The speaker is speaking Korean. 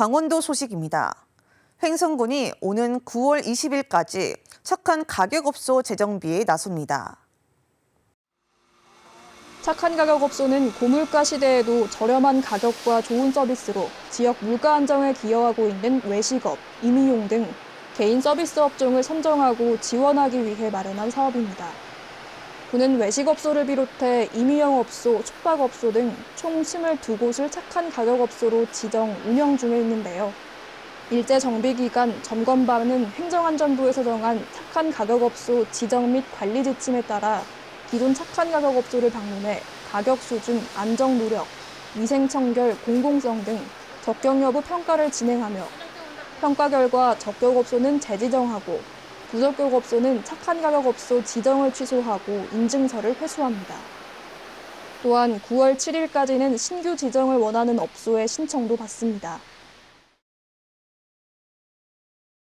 강원도 소식입니다. 횡성군이 오는 9월 20일까지 착한 가격업소 재정비에 나섭니다. 착한 가격 업소는 고물가 시대에도 저렴한 가격과 좋은 서비스로 지역 물가 안정에 기여하고 있는 외식업, 임의용 등 개인 서비스 업종을 선정하고 지원하기 위해 마련한 사업입니다. 군은 외식업소를 비롯해 임의용 업소, 숙박업소 등 총 22곳을 착한 가격 업소로 지정, 운영 중에 있는데요. 일제 정비 기간 점검반은 행정안전부에서 정한 착한 가격 업소 지정 및 관리 지침에 따라 기존 착한 가격 업소를 방문해 가격 수준, 안정 노력, 위생 청결, 공공성 등 적격 여부 평가를 진행하며 평가 결과 적격 업소는 재지정하고 부적격 업소는 착한 가격 업소 지정을 취소하고 인증서를 회수합니다. 또한 9월 7일까지는 신규 지정을 원하는 업소의 신청도 받습니다.